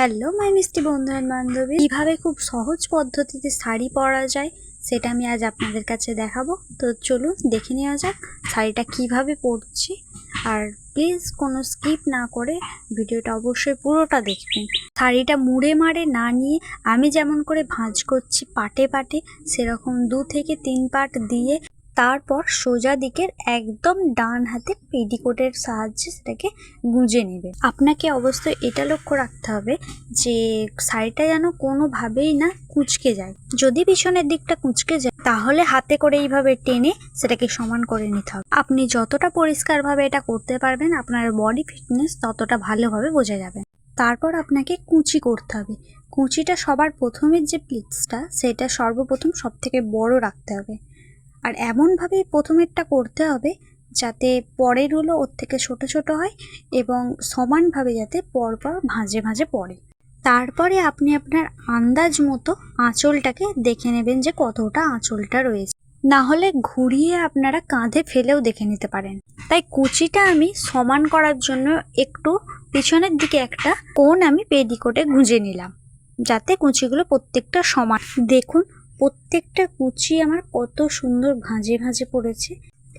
Hello my মিষ্টি বন্ধু and বান্ধবী কীভাবে খুব সহজ পদ্ধতিতে শাড়ি পরা যায়, সেটা আমি আজ আপনাদের কাছে দেখাবো। তো চলুন, দেখে নেওয়া যাক শাড়িটা কীভাবে পরছি। আর প্লিজ কোনো স্কিপ না করে ভিডিওটা অবশ্যই পুরোটা দেখবেন শাড়িটা মুড়ে মারে না নিয়ে আমি যেমন করে ভাঁজ করছি পাটে পাটে, সেরকম দু থেকে তিন পাট দিয়ে তারপর সোজা দিকের একদম ডান হাতে পেডিকোটের সাহায্যে সেটাকে গুঁজে নেবে। আপনাকে অবশ্যই এটা লক্ষ্য রাখতে হবে যে শাড়িটা যেন কোনোভাবেই না কুঁচকে যায়। যদি পিছনের দিকটা কুঁচকে যায়, তাহলে হাতে করে এইভাবে টেনে সেটাকে সমান করে নিতে হবে। আপনি যতটা পরিষ্কারভাবে এটা করতে পারবেন, আপনার বডি ফিটনেস ততটা ভালোভাবে বোঝা যাবে। তারপর আপনাকে কুচি করতে হবে। কুচিটা সবার প্রথমের যে প্লিটসটা, সেটা সর্বপ্রথম সব থেকে বড় রাখতে হবে। আর এমনভাবেই প্রথমেরটা করতে হবে যাতে পরেরগুলো ওর থেকে ছোট ছোট হয় এবং সমানভাবে যাতে পরপর ভাঁজে ভাঁজে পড়ে। তারপরে আপনি আপনার আন্দাজ মতো আঁচলটাকে দেখে নেবেন যে কতটা আঁচলটা রয়েছে। না হলে ঘুরিয়ে আপনারা কাঁধে ফেলেও দেখে নিতে পারেন। তাই কুচিটা আমি সমান করার জন্য একটু পিছনের দিকে একটা কোণ আমি পেডিকোটে গুঁজে নিলাম। যাতে কুচিগুলো প্রত্যেকটা সমান। দেখুন প্রত্যেকটা কুচি আমার কত সুন্দর ভাঁজে ভাঁজে পড়েছে।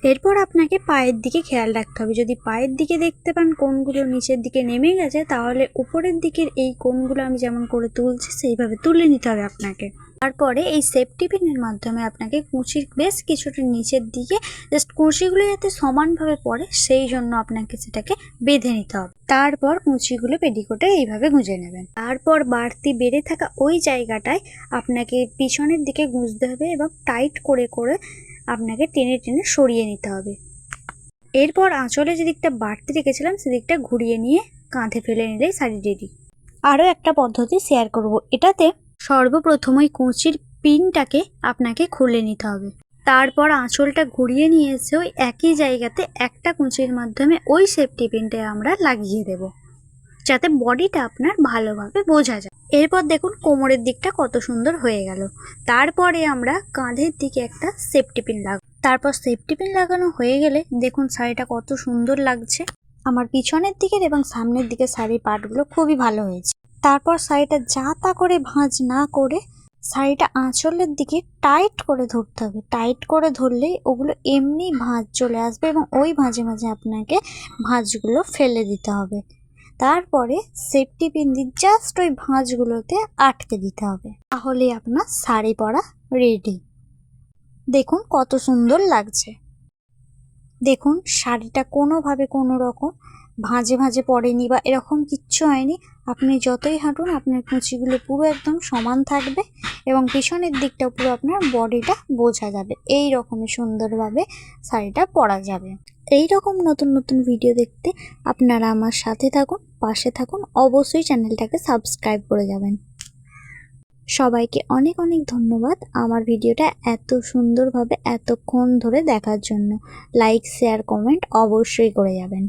এরপর আপনাকে পায়ের দিকে খেয়াল রাখতে হবে। যদি পায়ের দিকে দেখতে পান কোনগুলো নিচের দিকে নেমে গেছে, তাহলে উপরের দিকের এই কোনগুলো আমি যেমন করে তুলছি, সেইভাবে তুলে নিতে হবে আপনাকে। তারপরে এই সেফটি পিনের মাধ্যমে আপনাকে কুচির বেশ কিছুটা নিচের দিকে জাস্ট কুচিগুলো যাতে সমানভাবে পড়ে, সেই জন্য আপনাকে সেটাকে বেঁধে নিতে হবে। তারপর কুচিগুলো পেডিকোটে এইভাবে গুঁজে নেবেন। তারপর বাড়তি বেড়ে থাকা ওই জায়গাটায় আপনাকে পিছনের দিকে গুঁজতে হবে এবং টাইট করে করে আপনাকে টেনে টেনে সরিয়ে নিতে হবে। এরপর আঁচলে যেদিকটা বাড়তি রেখেছিলাম সেদিকটা ঘুরিয়ে নিয়ে কাঁধে ফেলে নিলেই শাড়ি রেডি আরও একটা পদ্ধতি শেয়ার করব। এটাতে সর্বপ্রথম ওই কুঁচির পিনটাকে আপনাকে খুলে নিতে হবে। তারপর আঁচলটা ঘুরিয়ে নিয়ে এসে ওই একই জায়গাতে একটা কুঁচির মাধ্যমে ওই সেফটি পিনটা আমরা লাগিয়ে দেব। যাতে বডিটা আপনার ভালোভাবে বোঝা যায়। এরপর দেখুন কোমরের দিকটা কত সুন্দর হয়ে গেল। তারপরে আমরা কাঁধের দিকে একটা সেফটি পিন লাগাবো। তারপর সেফটি পিন লাগানো হয়ে গেলে দেখুন শাড়িটা কত সুন্দর লাগছে। আমার পিছনের দিকের এবং সামনের দিকের শাড়ির পাটগুলো খুবই ভালো হয়েছে। তারপর শাড়িটা যা তা করে ভাঁজ না করে শাড়িটা আঁচলের দিকে টাইট করে ধরতে হবে। টাইট করে ধরলেই ওগুলো এমনি ভাঁজ চলে আসবে এবং ওই ভাঁজে মাঝে আপনাকে ভাঁজগুলো ফেলে দিতে হবে। তারপরে সেফটি পিন দিয়ে জাস্ট ওই ভাঁজগুলোতে আটকে দিতে হবে। তাহলে আপনার শাড়ি পরা রেডি দেখুন কত সুন্দর লাগছে। দেখুন, শাড়িটা কোনোভাবে কোনো রকম ভাঁজে ভাঁজে পড়েনি বা এরকম কিচ্ছু হয়নি। আপনি যতই হাঁটুন, আপনার কুচিগুলো পুরো একদম সমান থাকবে এবং পিছনের দিকটা পুরো আপনার বডিটা বোঝা যাবে। এই রকমই সুন্দরভাবে শাড়িটা পরা যাবে। এই রকম নতুন নতুন ভিডিও দেখতে আপনারা আমার সাথে থাকুন, পাশে থাকুন। অবশ্যই চ্যানেলটাকে সাবস্ক্রাইব করে যাবেন। সবাইকে অনেক অনেক ধন্যবাদ আমার ভিডিওটা এত সুন্দরভাবে এতক্ষণ ধরে দেখার জন্য। লাইক শেয়ার কমেন্ট অবশ্যই করে যাবেন।